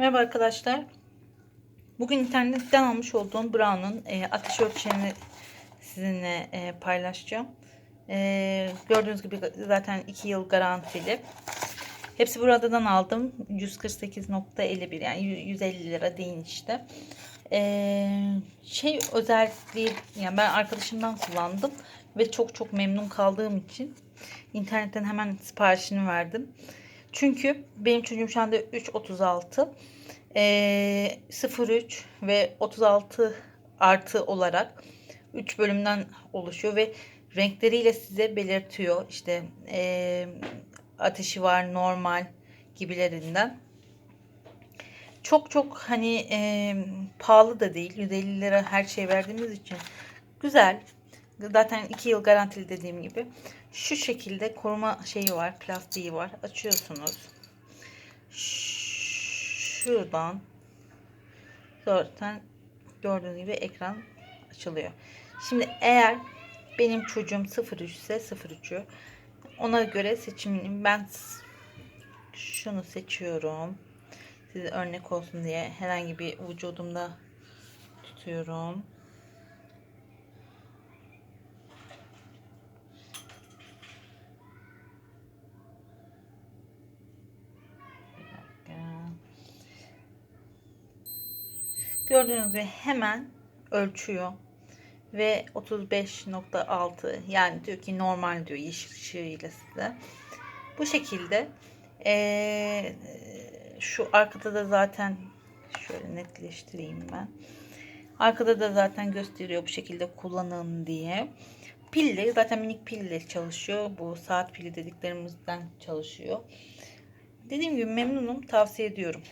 Merhaba arkadaşlar. Bugün internetten almış olduğum Brown'un e, ateş ölçerini sizinle e, paylaşacağım. E, gördüğünüz gibi zaten 2 yıl garantili. Hepsi buradan aldım. 148.51 yani 150 lira değil işte. E, şey özelliği yani ben arkadaşımdan kullandım ve çok çok memnun kaldığım için internetten hemen siparişini verdim. Çünkü benim çocuğum şu anda 3.36 e, 03 ve 36 artı olarak 3 bölümden oluşuyor ve renkleriyle size belirtiyor. İşte e, ateşi var normal gibilerinden. Çok çok hani e, pahalı da değil. 150 lira her şey verdiğimiz için güzel. Zaten 2 yıl garantili dediğim gibi. Şu şekilde koruma şeyi var, plastiği var. Açıyorsunuz. Şuradan zaten gördüğünüz gibi ekran açılıyor. Şimdi eğer benim çocuğum 03 ise 03'ü ona göre seçimini ben şunu seçiyorum. Size örnek olsun diye herhangi bir vücudumda tutuyorum. Gördüğünüz gibi hemen ölçüyor. Ve 35.6 yani diyor ki normal diyor yeşil ışığıyla size. Bu şekilde ee, şu arkada da zaten şöyle netleştireyim ben. Arkada da zaten gösteriyor bu şekilde kullanın diye. Pilli zaten minik pille çalışıyor. Bu saat pili dediklerimizden çalışıyor. Dediğim gibi memnunum. Tavsiye ediyorum.